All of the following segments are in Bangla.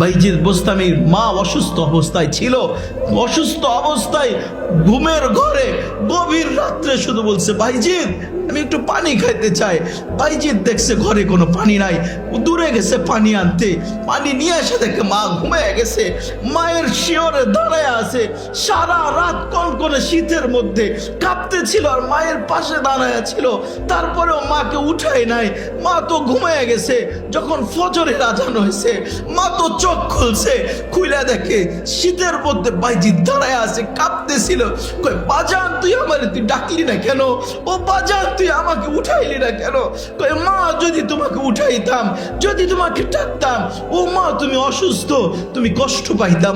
বাইজিদ বোস্তামির মা অসুস্থ অবস্থায় ছিল অসুস্থ অবস্থায় ঘুমের ঘরে গভীর রাত্রে শুধু বলছে বাইজিদ আমি একটু পানি খাইতে চাই। বাইজিদ দেখছে ঘরে কোনো পানি নাই। দূরে গেছে পানি আনতে। পানি নিয়ে এসে দেখে মা ঘুমিয়ে গেছে। মায়ের শিওরে দাঁড়ায় আছে। সারা রাত কন করে শীতের মধ্যে কাঁপতে ছিল আর মায়ের পাশে দাঁড়ায় ছিল। তারপরেও মাকে উঠায় নাই। মা তো ঘুমিয়ে গেছে। যখন ফজরে আজান হয়েছে, মা তো চোখ খুলছে। খুলে দেখে শীতের মধ্যে বাইজিৎ দাঁড়ায় আছে, কাঁপতেছিল। কই, বাজান, তুই আমার, তুই না কেন? ও বাজান, তুই আমাকে উঠাইলি না কেন? কই, মা, যদি তোমাকে উঠাইতাম, যদি তোমাকে ডাকতাম, ও মা, তুমি অসুস্থ, তুমি কষ্ট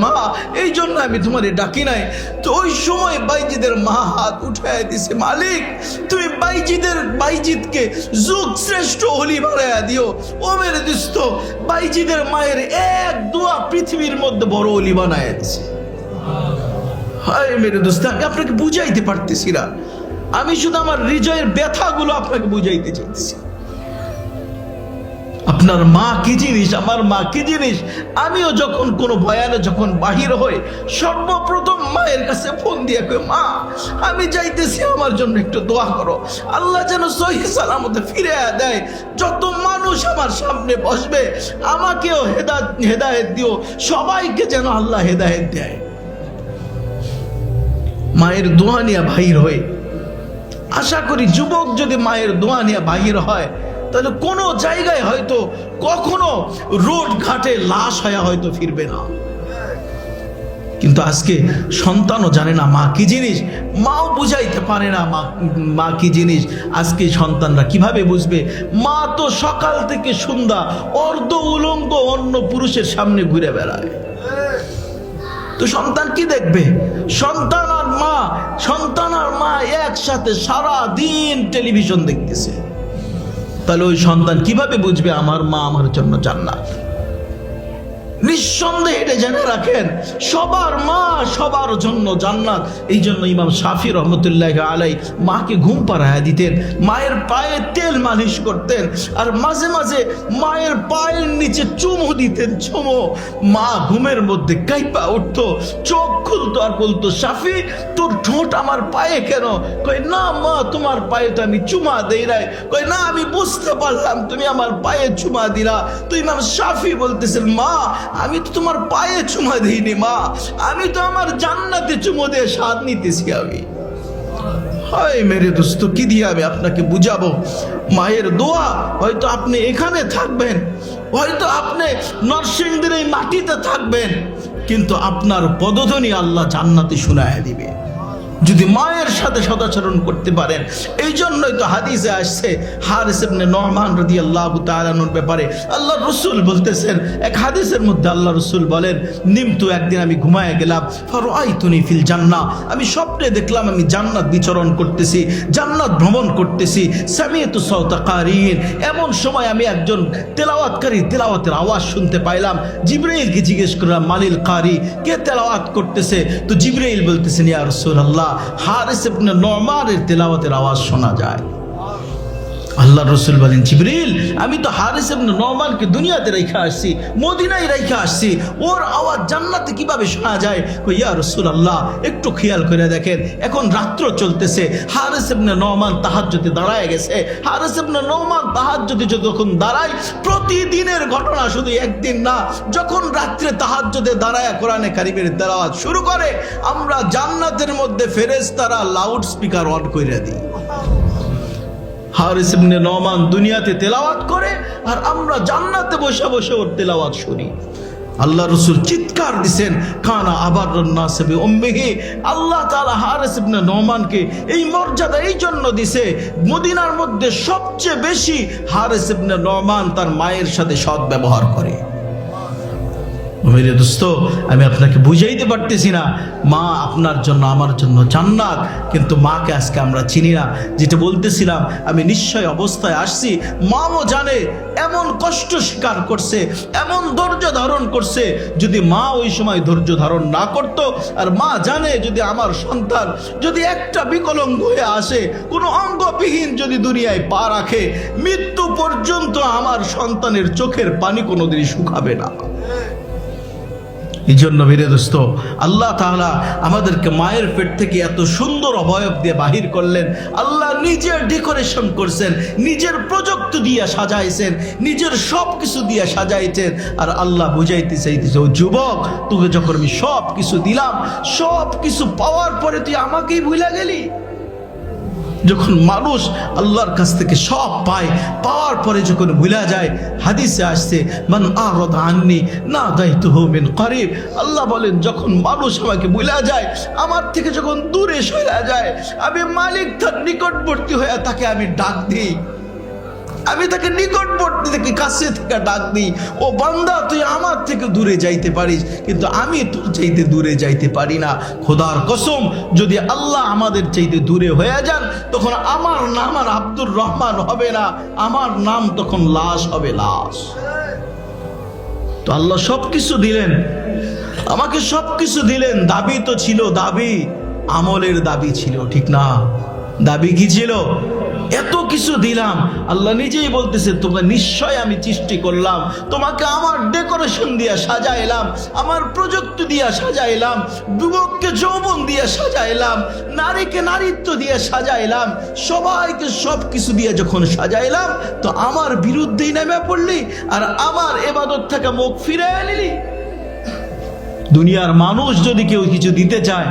মা, এই জন্য আমি তোমারে ডাকি নাই। তো ওই সময় বাইজিদের মা হাত উঠাই দিছে, মালিক, তুমি বাইজিদের, বাইজিদকে যুগ শ্রেষ্ঠ অলি বানায়া দিও। ও মেরে দিস্ত, বাইজিদের মায়ের এক দোয়া পৃথিবীর মধ্যে বড় অলি বানায় দিছে। হায় মেরে দোস্ত, আমি আপনাকে বুঝাইতে পারতেছি না। আমি শুধু আমার হৃদয়ের ব্যথাগুলো আপনাকে বুঝাইতে চাইতেছি। আপনার মা কি জিনিস, আমার মা কি জিনিস? আমিও যখন কোনো বয়ানে যখন বাহির হই, সর্বপ্রথম মায়ের কাছে ফোন দিয়ে কই, মা, আমি যাইতেছি, আমার জন্য একটু দোয়া করো। আল্লাহ যেন সহি সালামতে ফিরে দেয়। যত মানুষ আমার সামনে বসবে, আমাকেও হেদাত হেদায়েত দিও। সবাইকে যেন আল্লাহ হেদায়েত দেয়। মায়ের দোয়া নিয়ে বাহির হয়ে আশা করি যুবক যদি মায়ের দোয়া নিয়ে বাহির হয়, তাহলে কোনো জায়গায় হয়তো কখনো রোড ঘাটে লাশ হয়ে হয়তো ফিরবে না। কিন্তু আজকে সন্তানও জানে না মা কি জিনিস, মাও বুঝাইতে পারে না মা মা কি জিনিস, আজকে সন্তানরা কীভাবে বুঝবে? মা তো সকাল থেকে সন্ধ্যা অর্ধ উলঙ্গ, অন্য পুরুষের সামনে ঘুরে বেড়ায়। তো সন্তান কি দেখবে? সন্তান মা, সন্তান আর মা একসাথে সারা দিন টেলিভিশন দেখতেছে। তাহলে ওই সন্তান কীভাবে বুঝবে আমার মা আমার জন্য জান্নাত? নিঃসন্দেহে এটা জেনে রাখেন, সবার মা সবার জন্য জান্নাত। এই জন্য ইমাম শাফি রহমতুল্লাহ আলাই মাকে ঘুম পাড়ায় দিতেন, মায়ের পায়ে তেল মালিশ করতেন, আর মাঝে মাঝে মায়ের পায়ের নিচে চুমু দিতেন, চুমো। মা ঘুমের মধ্যে কাইপা উঠতো, চোখ খুলতো আর বলতো, শাফি, তোর ঠোঁট আমার পায়ে কেন? কই না মা, তোমার পায়ে তো আমি চুমা দেই নাই। কই না, আমি বুঝতে পারলাম, তুমি আমার পায়ে চুমা দিলা। তো ইমাম শাফি বলতেছেন, মা আমি তো তোমার পায়ে চুমা দিইনি, মা। আমি তো আমার জান্নাতে চুমো দিয়ে স্বাদ নিতেছি আমি। হয় মেরে দোস্ত, কি দিয়ে আমি আপনাকে বুঝাবো? মায়ের দোয়া, হয়তো আপনি এখানে থাকবেন, হয়তো আপনি নরসিংদীর এই মাটিতে থাকবেন, কিন্তু আপনার পদধ্বনি আল্লাহ জান্নাতে শুনায় দিবে। যদি মায়ের সাথে সদাচরণ করতে পারেন, এই জন্যই তো হাদিসে আসছে, হারিস ইবনে নহমান রাদিয়াল্লাহু তাআলার ব্যাপারে আল্লাহ রসুল বলতেছেন, এক হাদিসের মধ্যে আল্লাহ রসুল বলেন নিমতু একদিন আমি ঘুমায় গেলাম ফারাইতুনি ফিল জান্নাহ আমি স্বপ্নে দেখলাম আমি জান্নাত বিচরণ করতেছি, জান্নাত ভ্রমণ করতেছি, সামিয়াতু সাউতা কারিন, এমন সময় আমি একজন তেলাওয়াতকারী তেলাওয়াতের আওয়াজ শুনতে পাইলাম, জিব্রাইলকে জিজ্ঞেস করলাম, মালিল কারি, কে তেলাওয়াত করতেছে? তো জিব্রাইল বলতেছেন, ইয়া রাসূলুল্লাহ হারিস ইবনে তেলাওয়াতের আওয়াজ শোনা যায়। আল্লাহ রসুল বলেন, জিবরিল, আমি তো হারিস ইবনে নোমানকে দুনিয়াতে রেখে আসছি, মদিনায় রেখে আসছি। ওর আওয়াজ জান্নাতে কীভাবে শোনা যায়? ইয়া রসুল আল্লাহ একটু খেয়াল করে দেখেন, এখন রাত্র চলতেছে, হারিস নোমান তাহাজ্জুদে দাঁড়ায় গেছে। হারিস নোমান তাহাজ্জুদে যখন দাঁড়ায়, প্রতিদিনের ঘটনা শুধু একদিন না, যখন রাত্রে তাহাজ্জুদে দাঁড়ায় কোরআনে কারিমের তেলাওয়াত শুরু করে, আমরা জান্নাতের মধ্যে ফেরেশতারা লাউড স্পিকার অন করে দিই। হারিস ইবনে নমান দুনিয়াতে তেলাওয়াত করে, আর আমরা জান্নাতে বসে বসে ওর তেলাওয়াত শুনি। আল্লাহ রসুল চিৎকার দিছেন, কানা আবার নাসবে উম্মিহি আল্লাহ তালা হারিস ইবনে নওমানকে এই মর্যাদা এই জন্য দিছে, মদিনার মধ্যে সবচেয়ে বেশি হারিস ইবনে তার মায়ের সাথে সৎ ব্যবহার করে। মেরে দোস্ত, আমি আপনাকে বুঝাইতে পারতেছি না। মা আপনার জন্য, আমার জন্য জান্নাত। কিন্তু মাকে আজকে আমরা চিনি না। যেটা বলতেছিলাম, আমি নিশ্চয় অবস্থায় আসছি। মাও জানে, এমন কষ্ট স্বীকার করছে, এমন ধৈর্য ধারণ করছে, যদি মা ওই সময় ধৈর্য ধারণ না করত, আর মা জানে যদি আমার সন্তান যদি একটা বিকলঙ্গ হয়ে আসে, কোনো অঙ্গবিহীন যদি দুনিয়ায় পা রাখে, মৃত্যু পর্যন্ত আমার সন্তানের চোখের পানি কোনোদিনই শুকাবে না। এই জন্য বেরে দোস্ত, আল্লাহ তাআলা আমাদেরকে মায়ের পেট থেকে এত সুন্দর অবয়ব দিয়ে বাহির করলেন। আল্লাহ নিজের ডেকোরেশন করছেন, নিজের প্রযুক্তি দিয়ে সাজাইছেন, নিজের সব কিছু দিয়ে সাজাইছেন, আর আল্লাহ বুঝাইতে চাইতেছে, ও যুবক, তোকে যখন আমি সব কিছু দিলাম সব কিছু পাওয়ার পরে তুই আমাকেই ভুলে গেলি? যখন মানুষ আল্লাহর কাছ থেকে সব পায়, পাওয়ার পরে যখন ভুলা যায়, হাদিসে আসছে, মান আরদ আননি না দায়িত্ব হোমেন করিব। আল্লাহ বলেন, যখন মানুষ আমাকে ভুলা যায়, আমার থেকে যখন দূরে সরা যায়, আমি মালিক তার নিকটবর্তী হয়ে তাকে আমি ডাক দিই। আমি তাকে নিকটবর্তী থেকে কাছে থেকে ডাক দিই? ও বান্দা, তুই আমার থেকে দূরে যাইতে পারিস, কিন্তু আমি তোর চাইতে দূরে যাইতে পারি না। খোদার কসম, যদি আল্লাহ আমাদের চাইতে দূরে হয়ে যান, তখন আমার নাম আর আব্দুর রহমান হবে না। আমার নাম তখন লাশ হবে, লাশ। তো আল্লাহ সব কিছু দিলেন। আমাকে সব কিছু দিলেন। দাবি তো ছিল, দাবি। আমলের দাবি ছিল, ঠিক না? দাবি কি ছিল? এত কিছু দিলাম। আল্লাহ নিজেই বলতেছে, তোমরা নিশ্চয় আমি সৃষ্টি করলাম। তোমাকে আমার ডেকোরেশন দিয়ে সাজাইলাম, আমার প্রযুক্তি দিয়ে সাজাইলাম, যুবককে যৌবন দিয়ে সাজাইলাম, নারীকে নারীত্ব দিয়ে সাজাইলাম, সবাইকে সব কিছু দিয়ে যখন সাজাইলাম, তো আমার বিরুদ্ধেই নেমে পড়লি আর আমার এবাদত থেকে মুখ ফিরে নিলি। দুনিয়ার মানুষ যদি কেউ কিছু দিতে চায়,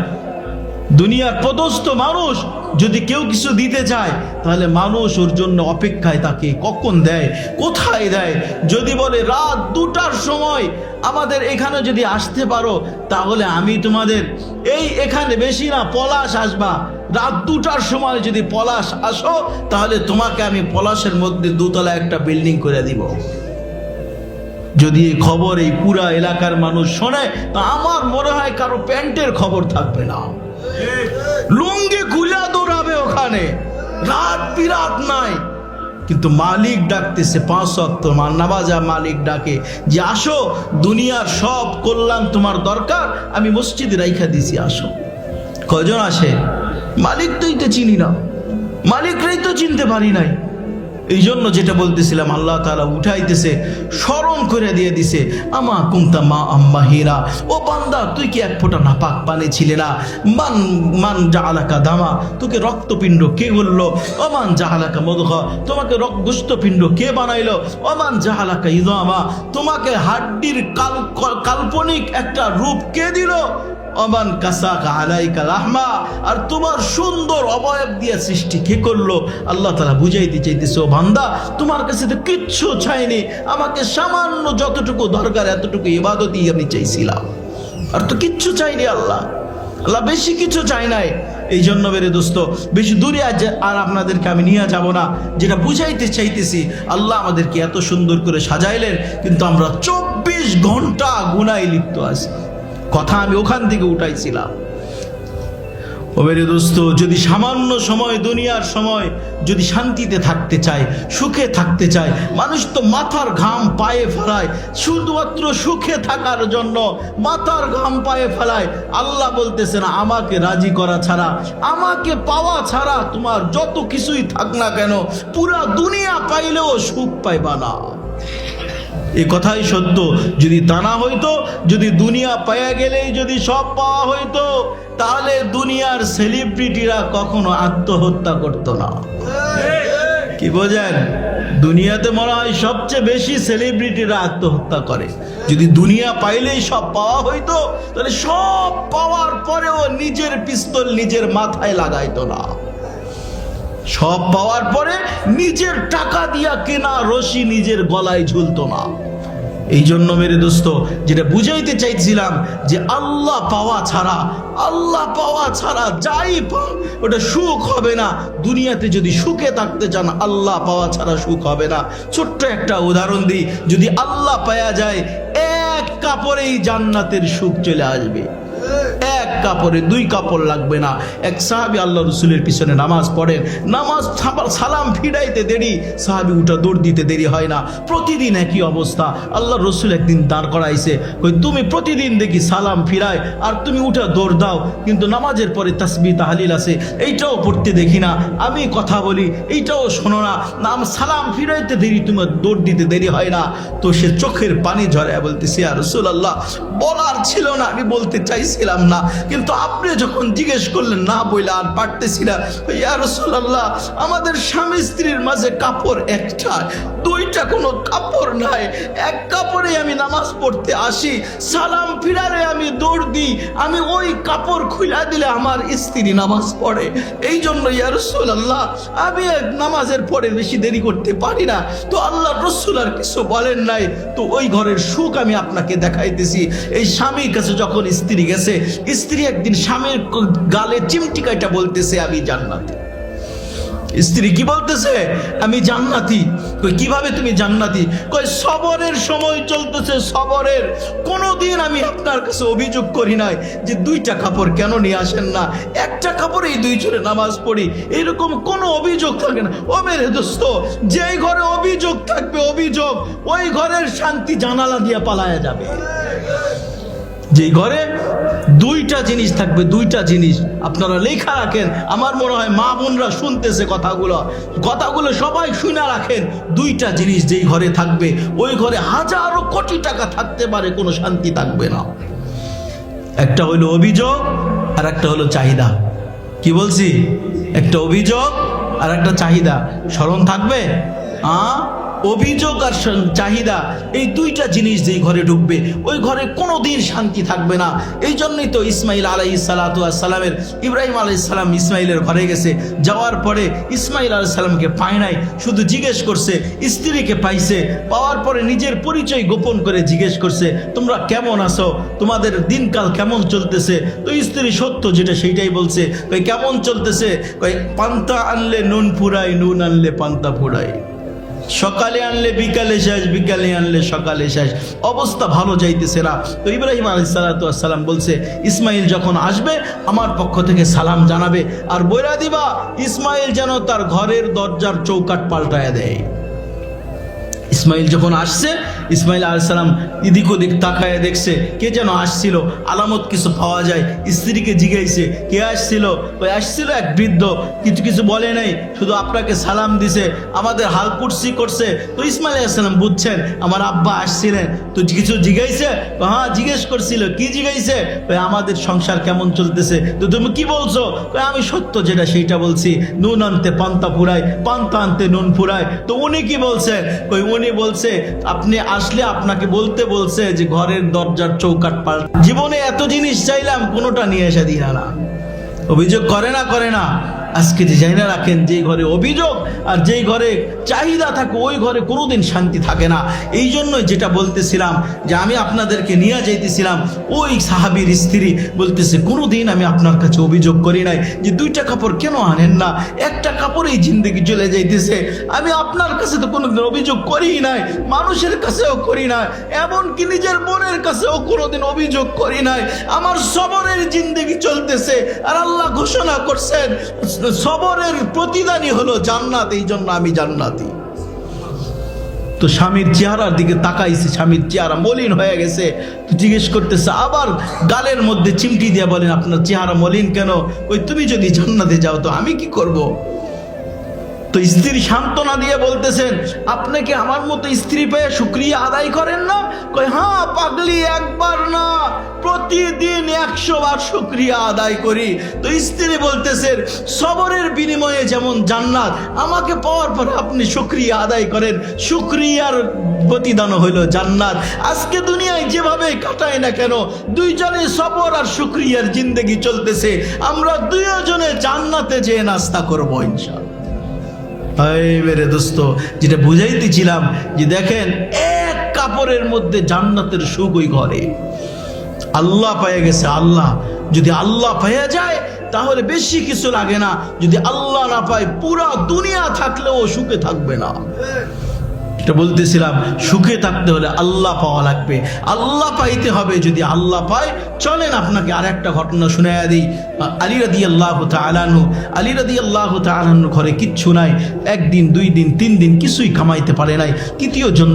দুনিয়ার পদস্থ মানুষ যদি কেউ কিছু দিতে চায় তাহলে মানুষ ওর জন্য অপেক্ষায় তাকে কখন দেয় কোথায় দেয়? যদি বলে রাত দুটার সময় আমাদের এখানে যদি আসতে পারো তাহলে আমি তোমাদের এই এখানে বেশি না পলাশ আসবা। রাত দুটার সময় যদি পলাশ আসো তাহলে তোমাকে আমি পলাশের মধ্যে দুতলা একটা বিল্ডিং করে দিব। যদি এই খবর এই পুরা এলাকার মানুষ শোনে তা আমার মনে হয় কারও প্যান্টের খবর থাকবে না। লুঙ্গি খুলে রাত বিরাত নাই। কিন্তু মালিক ডাকতেছে, পাঁচ অক্ত নামাজা মালিক ডাকে যে, আসো, দুনিয়ার সব কল্যাণ তোমার দরকার, আমি মসজিদে রাইখা দিছি, আসো। কজন আসে? মালিক তুই তো চিনি না। মালিকরাই তো চিনতে পারি নাই। এই জন্য যেটা বলতেছিলাম, আল্লাহ তালা উঠাইতেছে, স্মরণ করে দিয়ে দিছে, আমা কুমতা মা আম্মা হীরা ও বান্দা, তুই কি এক ফোঁটা নাপাক পানে ছিলে না? মান মান জাহালাকা দামা, তোকে রক্তপিণ্ড কে বলল অমান জাহালাকা মধুখ তোমাকে রক্তপিণ্ড কে বানাইলো? অমান জাহালাকা ইদামা তোমাকে হাড্ডির কাল, কাল্পনিক একটা রূপ কে দিল? অমান কাসাকা আলাইকা রাহমা। আর তোমার সুন্দর অবয়ব দিয়ে সৃষ্টি কে করল? আল্লাহ তালা বুঝাইতে চাইতেছে, ও বান্দা, তোমার কাছে তো কিচ্ছু চাইনি। আমাকে সামান্য যতটুকু দরকার, এতটুকু ইবাদতই আমি চাইছিলাম। আর তো কিচ্ছু চাইনি আল্লাহ। আল্লাহ বেশি কিছু চাই নাই। এই জন্য বেরে দোস্ত, বেশি দূরে আজ আর আপনাদেরকে আমি নিয়ে যাব না। যেটা বুঝাইতে চাইতেছি, আল্লাহ আমাদেরকে এত সুন্দর করে সাজাইলেন, কিন্তু আমরা চব্বিশ ঘণ্টা গুনায় লিপ্ত আছি। কথা আমি ওখান থেকে উঠাইছিলাম। দোস্ত, যদি সামান্য সময়, দুনিয়ার সময় যদি শান্তিতে থাকতে চায়, সুখে থাকতে চায়, মানুষ তো মাথার ঘাম পায়ে ফেলায়, শুধুমাত্র সুখে থাকার জন্য মাথার ঘাম পায়ে ফেলায়, আল্লাহ বলতেছেন, আমাকে রাজি করা ছাড়া, আমাকে পাওয়া ছাড়া তোমার যত কিছুই থাক না কেন, পুরা দুনিয়া পাইলেও সুখ পাইবা না। এ কথাই সত্য। যদি তা না হইতো, যদি দুনিয়া পাইয়া গেলেই যদি সব পাওয়া হইতো, তাহলে দুনিয়ার সেলিব্রিটিরা কখনো আত্মহত্যা করতো না। কি বোঝেন? দুনিয়াতে মনে হয় সবচেয়ে বেশি সেলিব্রিটিরা আত্মহত্যা করে। যদি দুনিয়া পাইলেই সব পাওয়া হইতো, তাহলে সব পাওয়ার পরেও নিজের পিস্তল নিজের মাথায় লাগাইতো না। সব পাওয়ার পরে নিজের টাকা দিয়া কেনা রশি নিজের গলায় ঝুলতো না। এই জন্য মেরে দোস্ত, যেটা বুঝাইতে চাইছিলাম যে আল্লাহ পাওয়া ছাড়া, আল্লাহ পাওয়া ছাড়া যাই পান ওটা সুখ হবে না। দুনিয়াতে যদি সুখে থাকতে চান, আল্লাহ পাওয়া ছাড়া সুখ হবে না। ছোট্ট একটা উদাহরণ দিই, যদি আল্লাহ পাওয়া যায়, এক কাপড়েই জান্নাতের সুখ চলে আসবে। কাপড়ে দুই কাপড় লাগবে না। এক সাহাবি আল্লাহ রসুলের পিছনে নামাজ পড়েন। নামাজ সালাম ফিরাইতে দেরি, সাহাবি উঠা দৌড় দিতে দেরি হয় না। প্রতিদিন একই অবস্থা। আল্লাহ রসুল একদিন দাঁড় করাইছে, কই, তুমি প্রতিদিন দেখি সালাম ফিরায়, আর তুমি উঠা দৌড় দাও, কিন্তু নামাজের পরে তাসবি তাহালিল আছে। এইটাও পড়তে দেখি না। আমি কথা বলি, এইটাও শোনো না। নাম সালাম ফিরাইতে দেরি তোমার দৌড় দিতে দেরি হয় না। তো সে চোখের পানি ঝরে বলতেছি আর রসুল আল্লাহ বলার ছিল না, আমি বলতে চাইছিলাম না। কিন্তু আপনি যখন জিজ্ঞেস করলেন, না বইলে আর পারতেছি না। ইয়া রসুল্লাহ আমাদের স্বামী স্ত্রীর মাঝে কাপড় একটা, দুইটা কোনো কাপড় নাই। এক কাপড়ে আমি নামাজ পড়তে আসি, সালাম ফিরারে আমি দৌড় দিই, আমি ওই কাপড় খুলে দিলে আমার স্ত্রী নামাজ পড়ে। এই জন্য, ইয়া রসুল্লাহ আমি নামাজের পরে বেশি দেরি করতে পারি না। তো আল্লাহ রসুল আর কিছু বলেন নাই। তো ওই ঘরের সুখ আমি আপনাকে দেখাইতেছি। এই স্বামীর কাছে যখন স্ত্রী গেছে, স্ত্রী একদিন স্বামীর গালে চিমটি কাইটা বলতেছে, আমি জান্নাতি। স্ত্রী কি বলতেছে? আমি জান্নাতি। কই, কীভাবে তুমি জান্নাতি? কই, সবরের সময় চলতেছে, সবরের। কোনোদিন আমি আপনার কাছে অভিযোগ করি নাই যে দুইটা কাপড় কেন নিয়ে আসেন না? একটা কাপড়েই দুই জনে নামাজ পড়ি, এরকম কোনো অভিযোগ থাকে না। ও মেরে দোস্ত, যেই ঘরে অভিযোগ থাকবে, অভিযোগ। ওই ঘরের শান্তি জানালা দিয়ে পালায়া যাবে। যেই ঘরে দুইটা জিনিস থাকবে, দুইটা জিনিস। আপনারা লেখা রাখেন, আমার মনে হয় মা বোনরা শুনতেছে কথাগুলো। কথাগুলো সবাই শুনে রাখেন, দুইটা জিনিস যেই ঘরে থাকবে, ওই ঘরে হাজারো কোটি টাকা থাকতে পারে, কোনো শান্তি থাকবে না। একটা হলো অভিযোগ, আর একটা হলো চাহিদা। কি বলছি? একটা অভিযোগ, আর একটা চাহিদা। স্মরণ থাকবে? আ? অভিযোগ আর চাহিদা, এই দুইটা জিনিস যেই ঘরে ঢুকবে, ওই ঘরে কোনো দিন শান্তি থাকবে না। এই জন্যই তো ইসমাইল আলাই সালামের, ইব্রাহিম আলাই সালাম ইসমাইলের ঘরে গেছে। যাওয়ার পরে ইসমাইল আলাই সালামকে পায় নাই, শুধু জিজ্ঞেস করছে, স্ত্রীকে পাইছে। পাওয়ার পরে নিজের পরিচয় গোপন করে জিজ্ঞেস করছে, তোমরা কেমন আছো? তোমাদের দিনকাল কেমন চলতেছে? তো স্ত্রী সত্য যেটা সেইটাই বলছে কই কেমন চলতেছে? কই পান্তা আনলে নুন ফুরাই নুন আনলে পান্তা ফুরাই সকালে আনলে বিকালে শেষ, বিকালে আনলে সকালে শেষ। অবস্থা ভালো যাইতেছে না। তো ইব্রাহিম আলাইসালাম বলছে, ইসমাইল যখন আসবে, আমার পক্ষ থেকে সালাম জানাবে। আর বইরা দিবা, ইসমাইল যেন তার ঘরের দরজার চৌকাট পাল্টায় দেয়। ইসমাইল যখন আসছে ইসমাইল আলাইসালাম এদিক ওদিক তাকায় দেখছে, কে যেন আসছিল, আলামত কিছু পাওয়া যায়, স্ত্রীকে জিগাইছে কে আসছিল? ওই আসছিল এক বৃদ্ধ, কিছু কিছু বলে নাই, শুধু আপনাকে সালাম দিছে, আমাদের হাল কুর্সি করছে। তো ইসমাইল আলাইসালাম বুঝছেন, আমার আব্বা আসছিলেন, তো কিছু জিগাইছে হ্যাঁ জিজ্ঞেস করছিল, কি জিগাইছে ওই আমাদের সংসার কেমন চলতেছে? তো তুমি কি বলছো? আমি সত্য যেটা, সেইটা বলছি। নুন আনতে পান্তা ফুরায়, পান্তা আনতে নুন ফুরায়। তো উনি কি বলছেন? কই উনি বলছে, আপনি আসলে আপনাকে বলতে বলছে যে ঘরের দরজার চৌকাট পাল জীবনে এত জিনিস চাইলাম, কোনোটা নিয়ে এসে দিলা না। অভিযোগ করে না করে না। আজকে যে জানা রাখেন যেই ঘরে অভিযোগ আর যেই ঘরে চাহিদা থাকে, ওই ঘরে কোনোদিন শান্তি থাকে না। এই জন্যই যেটা বলতেছিলাম যে আমি আপনাদেরকে নিয়ে যাইতেছিলাম, ওই সাহাবির স্ত্রী বলতেছে, কোনোদিন আমি আপনার কাছে অভিযোগ করি নাই যে দুইটা কাপড় কেন আনেন না? একটা কাপড়েই জিন্দগি চলে যাইতেছে। আমি আপনার কাছে তো কোনোদিন অভিযোগ করি নাই, মানুষের কাছেও করি না এমনকি নিজের বোনের কাছেও কোনোদিন অভিযোগ করি নাই। আমার সবরের জিন্দগি চলতেছে আর আল্লাহ ঘোষণা করছেন সবরের প্রতিদানই হলো জান্নাত, এই জন্য আমি জান্নাতি। তো স্বামীর চেহারার দিকে তাকাইছে, স্বামীর চেহারা মলিন হয়ে গেছে। তো জিজ্ঞেস করতেছে, আবার গালের মধ্যে চিমটি দিয়ে বলেন, আপনার চেহারা মলিন কেন? ওই তুমি যদি জান্নাতে যাও তো আমি কি করব। তো স্ত্রীর সান্ত্বনা দিয়ে বলতেছেন, আপনি কি আমার মতো স্ত্রী পেয়ে শুক্রিয়া আদায় করেন না? কই হ্যাঁ পাগলি, একবার না। প্রতিদিন একশো বার শুক্রিয়া আদায় করি। তো স্ত্রী বলতেছেন, সবরের বিনিময়ে যেমন জান্নাত, আমাকে পাওয়ার পর আপনি শুক্রিয়া আদায় করেন। শুক্রিয়ার প্রতিদান হইল জান্নাত। আজকে দুনিয়ায় যেভাবে কাটায় না কেন, দুইজনে সবর আর শুক্রিয়ার জিন্দগি চলতেছে। আমরা দুইজনে জান্নাতে যেয়ে নাস্তা করব, ইনশাআল্লাহ। এই মেরে দোস্ত, যেটা বুঝাইতেছিলাম যে দেখেন, এক কাপড়ের মধ্যে জান্নাতের সুখ ওই ঘরে। আল্লাহ পেয়ে গেছে আল্লাহ। যদি আল্লাহ পাইয়া যায়, তাহলে বেশি কিছু লাগে না। যদি আল্লাহ না পায়, পুরা দুনিয়া থাকলেও সুখে থাকবে না। এটা বলতেছিলাম, সুখে থাকতে হলে আল্লাহ পাওয়া লাগবে। আল্লাহ পাইতে হবে, যদি আল্লাহ পায়, চলেন আপনাকে আর একটা ঘটনা শুনাইয়া দিই। আলী রাদি আল্লাহ তালানু আলী রাদি আল্লাহ তালানু ঘরে কিচ্ছু নাই। একদিন, দুই দিন, তিন দিন কিছুই কামাইতে পারে নাই। তৃতীয় জন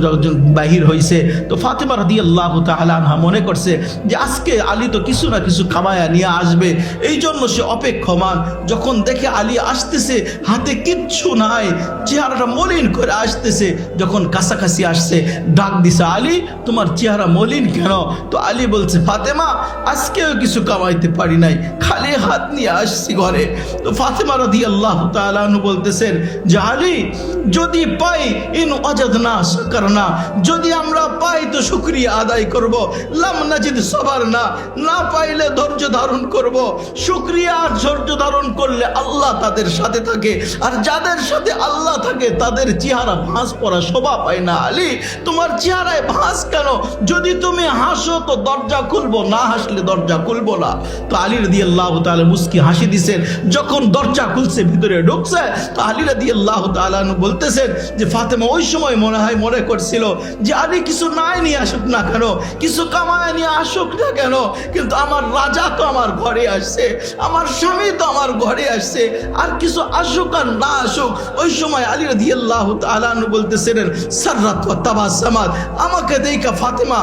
বাহির হয়েছে তো ফাতেমা রাদি আল্লাহ তালানহা মনে করছে যে, আজকে আলী তো কিছু না কিছু কামায়া নিয়ে আসবে। এই জন্য সে অপেক্ষমান। যখন দেখে আলী আসতেছে, হাতে কিচ্ছু নাই। চেহারাটা মলিন করে আসতেছে। যখন কাছাকাছি আসছে, ডাক দিছে, আলী, তোমার চেহারা মলিন কেন? তো আলী বলছে, ফাতেমা, আজকেও কিছু কামাইতে পারি নাই। খালি হাত নিয়ে আসছি ঘরে। তো ফাতেমা রাদি আল্লাহ তালু বলতেছেন যে, আলী, যদি পাই, ইন অজাদ না সাকার না। যদি আমরা পাই, তো শুক্রিয়া আদায় করব। লাম নাজিদ সবার না। না পাইলে ধৈর্য ধারণ করব। শুক্রিয়া আর ধৈর্য ধারণ করলে আল্লাহ তাদের সাথে থাকে। আর যাদের সাথে আল্লাহ থাকে, তাদের চেহারা ভাঁজ পড়া শোভা পায় না আলী, তোমার চেহারায় ভাঁজ কেন? যদি তুমি হাসো তো দরজা খুলবো, না হাসলে দরজা খুলবো না। তো আলী রদি আল্লাহ তাআলা মুস্কি হাসি দিছেন, যখন দরজা খুলছে, ভিতরে ঢুকছে, তো আলী রদি আল্লাহ তাআলা বলতেছেন যে, ফাতেমা ওই সময় মনে হয় মনে করছিল যে আলী কিছু নাই নিয়ে আসুক না কেন, কিছু কামায় নিয়ে আসুক না কেন, কিন্তু আমার রাজা তো আমার ঘরে আসছে, আমার স্বামী তো আমার ঘরে আসছে, আর কিছু আসুক আর না আসুক, ওই সময় আলী রাদি আল্লাহ তালানু বলতেছিলেন আমাকে দেখা ফাতেমা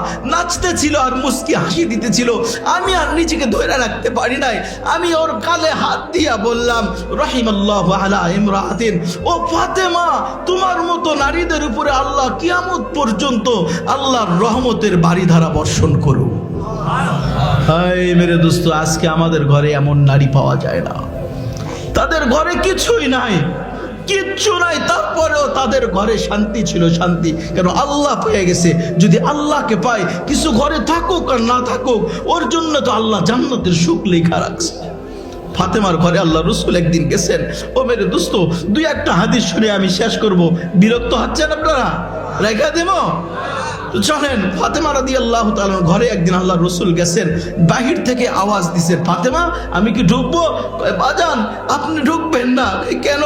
আর মুস্কি হাসি দিতেছিল। আমি আর নিজেকে রাখতে পারি নাই। আমি ওর কালে হাত দিয়া বললাম ও ফাতেমা, তোমার মতো নারীদের উপরে আল্লাহ কিয়ামত পর্যন্ত আল্লাহর রহমতের বাড়িধারা বর্ষণ করুক। মেরে দোস্ত, আজকে আমাদের ঘরে এমন নারী পাওয়া যায় না। তাদের ঘরে কিছুই নাই। কিচ্ছু নাই। তারপরেও তাদের ঘরে শান্তি ছিল, শান্তি। কেন? আল্লাহ পেয়ে গেছে। যদি আল্লাহকে পায়, কিছু ঘরে থাকুক আর না থাকুক, ওর জন্য তো আল্লাহ জান্নাতের সুখ লেখা রাখছে। ফাতেমার ঘরে আল্লাহ রসুল একদিন গেছেন। ও মেরে দোস্ত, দুই একটা হাদিস শুনে আমি শেষ করব। বিরক্ত হচ্ছেন আপনারা? রেখা দেব? চলেন ফাতেমা রাদি আল্লাহ ঘরে একদিন আল্লাহ রসুল গেছেন, বাহির থেকে আওয়াজ দিছে, ফাতেমা, আমি কি ঢুকবো? বাজান, আপনি ঢুকবেন না। কেন?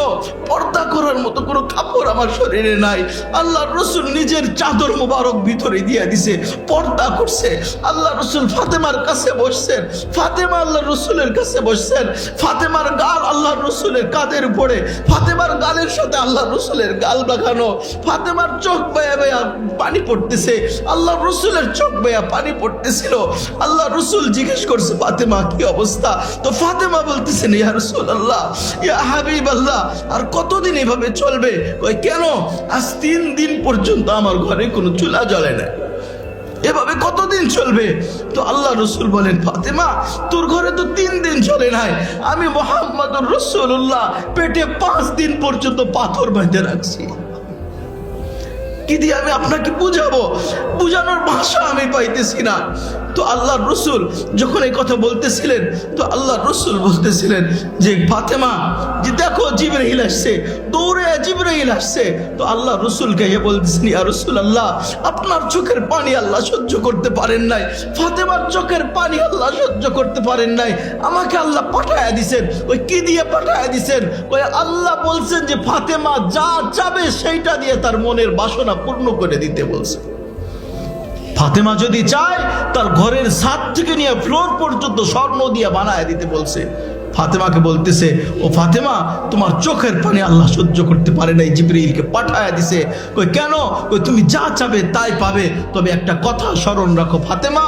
পর্দা করার মতো কোনো কাপড় আমার শরীরে নাই। আল্লাহ রসুল নিজের চাদর মোবারক ভিতরে দিয়ে দিছে, পর্দা করছে। আল্লাহ রসুল ফাতেমার কাছে বসছেন, ফাতেমা আল্লাহ রসুলের কাছে বসছেন, ফাতেমার গাল আল্লাহ রসুলের কাদের উপরে, ফাতেমার গালের সাথে আল্লাহ রসুলের গাল লাগানো ফাতেমার চোখ বেয়া বেয়া পানি পড়তেছে আল্লাহ রসুলের চোখ বেয়া, পানি পড়তেছিল। আল্লাহ রসুল জিজ্ঞেস করছে, ফাতেমা, কি অবস্থা? তো ফাতেমা বলতেছেন ইয়া রসুল আল্লাহ ইয়া হাবিব আল্লাহ আর কতদিন এভাবে চলবে? কই কেন? আজ তিন দিন পর্যন্ত আমার ঘরে কোনো চুলা জ্বলে না। এভাবে কতদিন চলবে? তো আল্লাহ রসুল বলেন, ফাতেমা, তোর ঘরে তো তিন দিন চলে নাই। আমি মোহাম্মদ রসুল্লাহ পেটে পাঁচ দিন পর্যন্ত পাথর বেঁধে রাখছি। দিয়ে আমি আপনাকে বুঝাবো? বুঝানোর ভাষা আমি পাইতেছি না। তো আল্লাহ রসুল যখন এই কথা বলতেছিলেন, তো আল্লাহ রসুল বলতেছিলেন যে, ফাতেমা, যে দেখো জিব্রাহিল আসছে, দৌড়ে জিব্রাহিল আসছে। তো আল্লাহ রসুলকে এ বলতেছেন, ইয়া রসুল আল্লাহ আপনার চোখের পানি আল্লাহ সহ্য করতে পারেন নাই। ফাতেমার চোখের পানি আল্লাহ সহ্য করতে পারেন নাই। আমাকে আল্লাহ পাঠায়া দিছেন। ওই কি দিয়ে পাঠায়া দিছেন? ওই আল্লাহ বলছেন যে, ফাতেমা যা চাবে সেইটা দিয়ে তার মনের বাসনা পূর্ণ করে দিতে বলছে। ফাতেমা যদি চায়, তার ঘরের ছাদ থেকে নিয়ে ফ্লোর পর্যন্ত স্বর্ণ দিয়ে বানায় দিতে বলছে। ফাতেমাকে বলতেছে, ও ফাতেমা, তোমার চোখের পানি আল্লাহ সহ্য করতে পারে নাই জিবরিলকে পাঠায় দিছে। কই, কেন? কই, তুমি যা চাবে তাই পাবে। তবে একটা কথা স্মরণ রাখো ফাতেমা,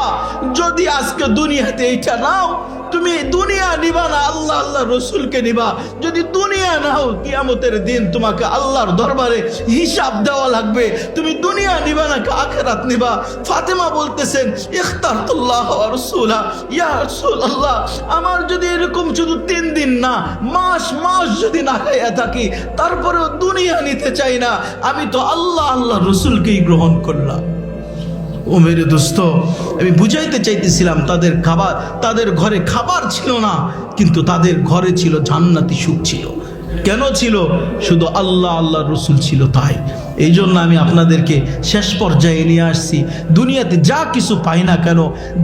যদি আজকে দুনিয়াতে এইটা নাও তুমি দুনিয়া নিবা না, আল্লাহ আল্লাহ রসুলকে নিবা। যদি দুনিয়া নাও কিয়ামতের দিন তোমাকে আল্লাহর দরবারে হিসাব দেওয়া লাগবে। তুমি দুনিয়া নিবা না, আখেরাত নিবা। ফাতেমা বলতেছেন, ইখতারতুল্লাহ রসুলা, ইয়া রসুল আল্লাহ আমার যদি এরকম শুধু তিন দিন না, মাস মাস যদি না খাইয়া থাকি, তারপরেও দুনিয়া নিতে চাই না। আমি তো আল্লাহ আল্লাহ রসুলকেই গ্রহণ করলাম। ও মেরে দোস্ত, আমি বুঝাইতে চাইতেছিলাম তাদের খাবার, তাদের ঘরে খাবার ছিল না, কিন্তু তাদের ঘরে ছিল জান্নাতি সুখ ছিল। কেন ছিল? শুধু আল্লাহ আল্লাহ রসুল ছিল তাই। এই জন্য আমি আপনাদেরকে শেষ পর্যায়ে নিয়ে আসছি। দুনিয়াতে যা কিছু পাই না কেন,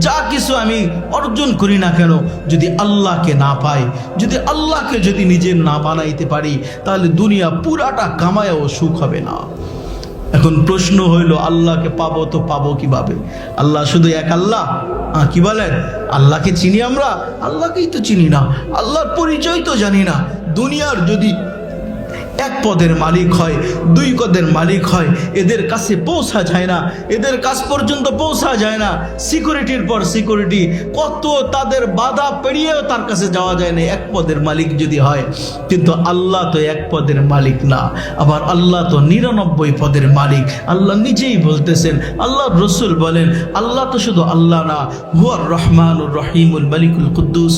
যা কিছু আমি অর্জন করি না কেন, যদি আল্লাহকে না পাই, যদি আল্লাহকে যদি নিজের না বানাইতে পারি, তাহলে দুনিয়া পুরাটা কামায়ও সুখ হবে না। এখন প্রশ্ন হইল, আল্লাহকে পাবো তো পাবো কীভাবে? আল্লাহ শুধু এক আল্লাহ? হ্যাঁ কি বলেন? আল্লাহকে চিনি আমরা? আল্লাহকেই তো চিনি না। আল্লাহর পরিচয় তো জানি না। দুনিয়ার যদি এক পদের মালিক হয়, দুই পদের মালিক হয়, এদের কাছে পৌঁছা যায় না, এদের কাছ পর্যন্ত পৌঁছা যায় না। সিকিউরিটির পর সিকিউরিটি, কত তাদের বাধা পেরিয়েও তার কাছে যাওয়া যায় না, এক পদের মালিক যদি হয়। কিন্তু আল্লাহ তো এক পদের মালিক না, আবার আল্লাহ তো নিরানব্বই পদের মালিক। আল্লাহ নিজেই বলতেছেন, আল্লাহ রসুল বলেন, আল্লাহ তো শুধু আল্লাহ না হুয়ার রহমানুর রহিমুল মালিকুল কুদ্দুস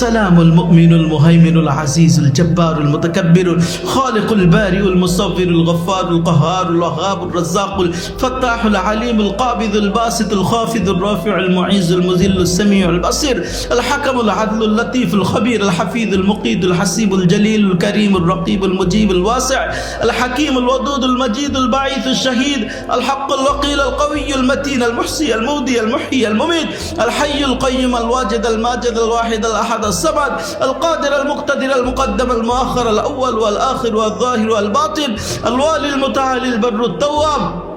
সালামুল মুমিনুল মুহাইমিনুল আজিজুল জব্বারুল মুতাকাব্বিরুল খালিকুল الخالق البارئ المصور الغفار القهار الوهاب الرزاق الفتاح العليم القابض الباسط الخافض الرافع المعيز المذل السميع البصير الحكم العدل اللطيف الخبير الحفيظ المقيد الحسيب الجليل الكريم الرقيب المجيب الواسع الحكيم الودود المجيد البعيث الشهيد الحق الوقيل القوي المتين المحصي المودي المحيي المميت الحي القيم الواجد الماجد الواحد الأحد الصمد القادر المقتدر المقدم المؤخر الأول والآخر والظاهر والباطن الوالي المتعالي البر التواب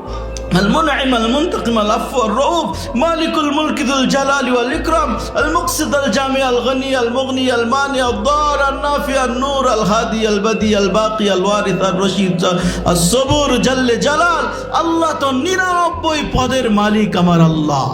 المنعم المنتقم العفو الرؤوف مالك الملك ذو الجلال والإكرام المقصد الجامع الغني المغني المانع الضار النافع النور الهادي البدي الباقي الوارث الرشيد الصبور جل جلال الله তো নিরানব্বই পদের মালিক আমার আল্লাহ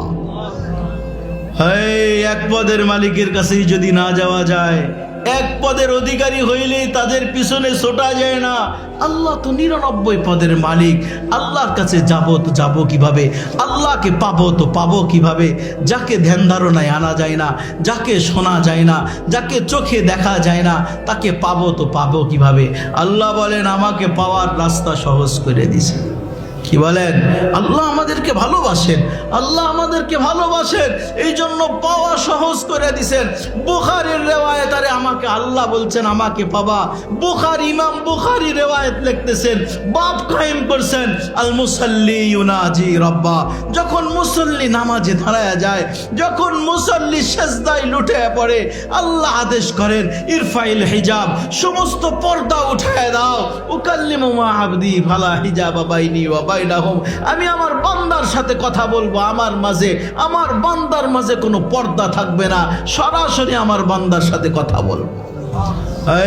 এই এক পদের মালিকের কাছেই যদি না যাওয়া যায় এক পদের অধিকারী হইলেই তাদের পিছনে ছোটা যায় না। আল্লাহ তো নিরানব্বই পদের মালিক। আল্লাহর কাছে যাব তো যাব কীভাবে? আল্লাহকে পাবো তো পাবো কীভাবে? যাকে ধ্যান ধারণায় আনা যায় না, যাকে শোনা যায় না, যাকে চোখে দেখা যায় না, তাকে পাবো তো পাবো কীভাবে? আল্লাহ বলেন, আমাকে পাওয়ার রাস্তা সহজ করে দিছে। কি বলেন? আল্লাহ আমাদেরকে ভালোবাসেন। আল্লাহ আমাদেরকে ভালোবাসেন। এই জন্য পাওয়া সহজ করে দিছেন। বুখারির রেওয়ায়ত আরে আমাকে আল্লাহ বলছেন, আমাকে পাবা বুখার, ইমাম বুখারি রেওয়ায়ত লিখতেছেন, বাপ কায়েম করছেন আল মুসাল্লি ইউনাজি রব্বা। যখন মুসল্লি নামাজে দাঁড়ায় যায়, যখন মুসল্লি সেজদায় লুটে পড়ে, আল্লাহ আদেশ করেন, ইরফাইল হিজাব, সমস্ত পর্দা উঠায় দাও। উকাল্লিমু আবদি, ফালা হিজাব বাইনি ওয়া বাইনাহুম। আমি আমার বান্দার সাথে কথা বলব আমার মাঝে। আমার বান্দার মাঝে কোনো পর্দা থাকবে না। সরাসরি আমার বান্দার সাথে কথা বলব।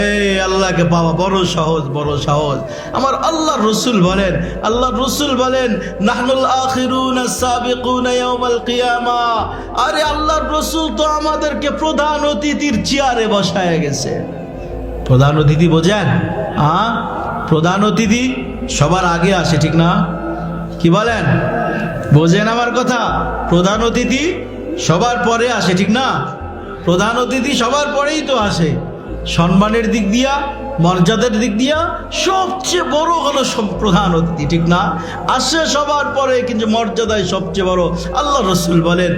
এই আল্লাহকে পাওয়া বড় সহজ বড় সহজ। আমার আল্লাহ রসুল বলেন আল্লাহ রসুল বলেন, নাহনুল আখিরুন সাবিকুন ইয়াউমাল কিয়ামা। আরে আল্লাহর রসুল তো আমাদেরকে প্রধান অতিথির চেয়ারে বসায় গেছে। প্রধান অতিথি বোঝেন? হ্যাঁ প্রধান অতিথি সবার আগে আসে, ঠিক না? কি বলেন? বোঝেন আমার কথা? প্রধান অতিথি সবার পরে আসে, ঠিক না? প্রধান অতিথি সবার পরেই তো আসে। সম্মানের দিক দিয়া, মর্যাদার দিক দিয়া সবচেয়ে বড় হলো প্রধান অতিথি, ঠিক না? আসে সবার পরে কিন্তু মর্যাদায় সবচেয়ে বড়। আল্লাহ রসুল বলেন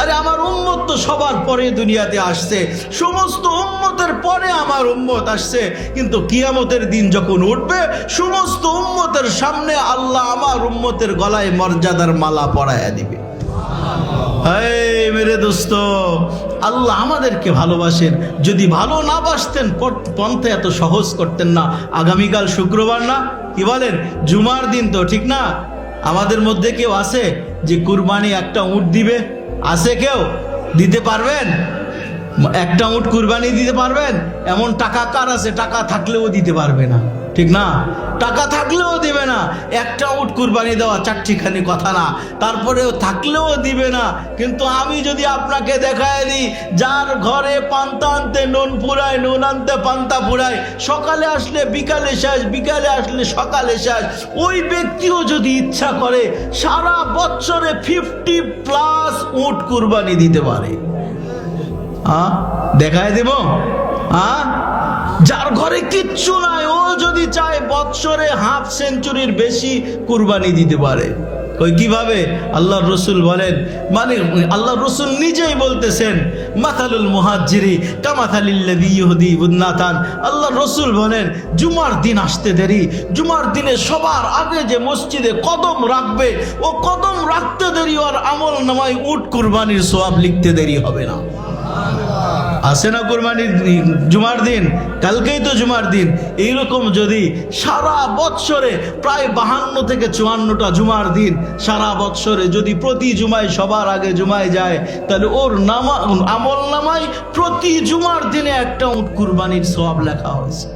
আরে আমার উম্মত তো সবার পরে দুনিয়াতে আসছে। সমস্ত উম্মতের পরে আমার উম্মত আসছে। কিন্তু কিয়ামতের দিন যখন উঠবে, সমস্ত উম্মতের সামনে আল্লাহ আমার উম্মতের গলায় মর্যাদার মালা পরায়া দিবে। এই মেরে দোস্ত, আল্লাহ আমাদেরকে ভালোবাসেন। যদি ভালো না বাসতেন পন্থা এত সহজ করতেন না। আগামীকাল শুক্রবার না? কি বলেন? জুমার দিন তো, ঠিক না? আমাদের মধ্যে কেউ আছে যে কুরবানি একটা উট দিবে? আছে কেউ? দিতে পারবেন? একটা উট কুরবানি দিতে পারবেন? এমন টাকা কার আছে? টাকা থাকলেও দিতে পারবে না। ঠিক না? টাকা থাকলেও দিবে না। একটা উট কুরবানি দেওয়া চারটিখানি কথা না। তারপরেও থাকলেও দিবে না। কিন্তু আমি যদি আপনাকে দেখায় দিই, যার ঘরে পান্তা আনতে নুন পুরায় নুন আনতে পান্তা পুরায় সকালে আসলে, বিকালে শেষ, বিকালে আসলে সকালে শেষ, ওই ব্যক্তিও যদি ইচ্ছা করে, সারা বছরে ফিফটি প্লাস উট কুরবানি দিতে পারে। হ্যাঁ দেখায় দেব? হ্যাঁ যার ঘরে কিচ্ছু নাই, ও যদি চায় বৎসরে হাফ সেঞ্চুরির বেশি কুরবানি দিতে পারে। ওই কীভাবে? আল্লাহ রসুল বলেন মানে আল্লাহ রসুল নিজেই বলতেছেন, মাথালুল মুহাজ্জিরি কামাথালিল্লাদি উন্নাতান। আল্লাহ রসুল বলেন, জুমার দিন আসতে দেরি। জুমার দিনে সবার আগে যে মসজিদে কদম রাখবে, ও কদম রাখতে দেরি, ওর আমল নামায় উট কুরবানির সোয়াব লিখতে দেরি হবে না। আসে না কোরবানির দিন, জুমার দিন? কালকেই তো জুমার দিন। এইরকম যদি সারা বৎসরে প্রায় বাহান্ন থেকে চুয়ান্নটা জুমার দিন সারা বৎসরে যদি প্রতি জুমায় সবার আগে জুমায় যায় তাহলে ওর নামা আমল নামায় প্রতি জুমার দিনে একটা উট কুরবানির সব লেখা হয়েছে।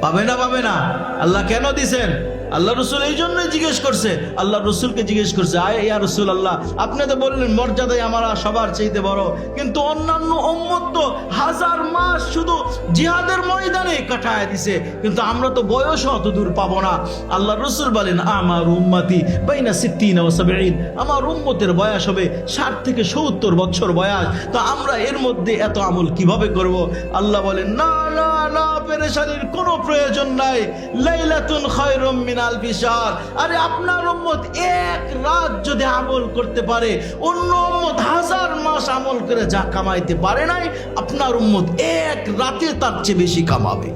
পাবে না পাবে না? আল্লাহ কেন দিছেন? আল্লাহ রসুল এই জন্যই জিজ্ঞেস করছে, আল্লাহ রসুলকে জিজ্ঞেস করছে, আয় ইয়া রসুল আল্লাহ আপনি তো বললেন মর্যাদায় আমার সবার চাইতে বড়, কিন্তু অন্যান্য উম্মত হাজার মাস শুধু জিহাদের ময়দানে কাটায় দিছে, কিন্তু আমরা তো বয়স অত দূর পাবো না। আল্লাহ রসুল বলেন, আমার উম্মাতি বাইনা সিদ্দিন ও সাবেঈন, আমার উম্মতের বয়স হবে ষাট থেকে সত্তর বছর বয়স, তো আমরা এর মধ্যে এত আমল কীভাবে করব? আল্লাহ বলেন, না না না পেরেশানির কোনো প্রয়োজন নাই। লাইলাতুন খায়রুম মিনাল বিশার আরে আপনার উম্মত এক রাত যদি আমল করতে পারে, অন্য উম্মত হাজার মাস আমল করে যা কামাইতে পারে নাই, আপনার উম্মত এক রাতে তার চেয়ে বেশি কামাবে।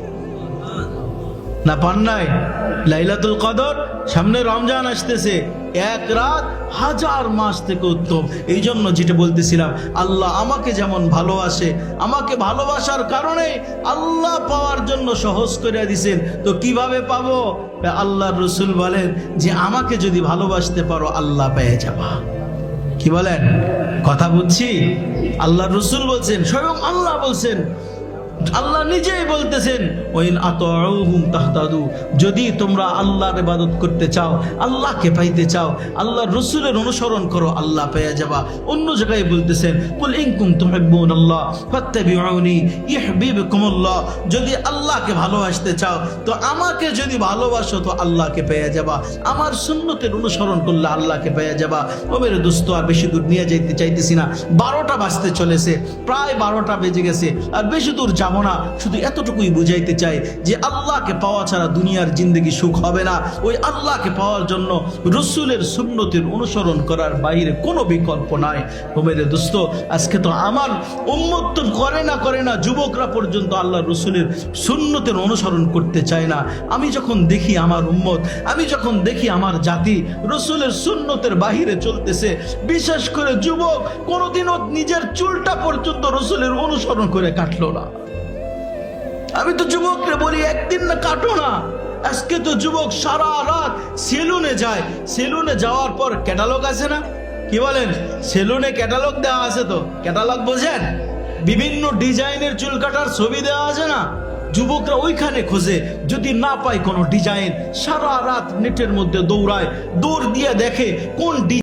না পান নাই লাইলাতুল কদর, সামনে রমজান আসতেছে। এক রাত হাজার মাস থেকে উত্তম। এই জন্য যেটা বলতেছিলাম, আল্লাহ আমাকে যেমন ভালোবাসে, আমাকে ভালোবাসার কারণে আল্লাহ পাওয়ার জন্য সহজ করে দিছেন তো কীভাবে পাবো? আল্লাহ রসুল বলেন যে, আমাকে যদি ভালোবাসতে পারো, আল্লাহ পেয়ে যাবা। কি বলেন? কথা বুঝছি? আল্লাহ রসুল বলছেন, স্বয়ং আল্লাহ বলছেন আল্লাহ নিজেই বলতেছেন, ওইন আতহুম তাহতাদু। যদি তোমরা আল্লাহর ইবাদত করতে চাও, আল্লাহকে পাইতে চাও, আল্লাহর রসুলের অনুসরণ করো, আল্লাহ পেয়ে যাবা। অন্য জায়গায় বলতেছেন, কুল ইন কুনতুম আল্লাহ ফাত্তাবিউনি ইহবিবকুমুল্লাহ যদি আল্লাহকে ভালোবাসতে চাও, তো আমাকে যদি ভালোবাসো, তো আল্লাহকে পেয়ে যাবা। আমার সুন্নতের অনুসরণ করলে আল্লাহকে পেয়ে যাবা। ও মেরে দোস্ত, আর বেশি দূর নিয়ে যাইতে চাইতেছি না। বারোটা বাজতে চলেছে, প্রায় বারোটা বেজে গেছে, আর বেশি দূর যাব না শুধু এতটুকুই বুঝাইতে চাই যে আল্লাহকে পাওয়া ছাড়া দুনিয়ার জিন্দগি সুখ হবে না। ওই আল্লাহকে পাওয়ার জন্য রসুলের সুন্নতের অনুসরণ করার বাইরে কোনো বিকল্প নাই। ও মেরে দোস্ত, আজকে তো আমার উম্মত তো করে না করে না, যুবকরা পর্যন্ত আল্লাহ রসুলের সুন্নতের অনুসরণ করতে চায় না। আমি যখন দেখি আমার উম্মত, আমি যখন দেখি আমার জাতি রসুলের সুন্নতের বাহিরে চলতেছে, বিশেষ করে যুবক কোনোদিনও নিজের চুলটা পর্যন্ত রসুলের অনুসরণ করে কাটলো না। আমি তো যুবকরে বলি, একদিন না কাটো না। আজকে তো যুবক সারা রাত সেলুনে যায়। সেলুনে যাওয়ার পর ক্যাটালগ আছে না? কি বলেন? সেলুনে ক্যাটালগ দেওয়া আছে তো? ক্যাটালগ বোঝেন? বিভিন্ন ডিজাইনের চুল কাটার ছবি দেওয়া আছে না? যুবকরা ওইখানে খোঁজে। যদি না পায় কোনো ডিজাইন, সারা রাত নেটের মধ্যে দৌড়ায়। দৌড় দিয়ে দেখে কোন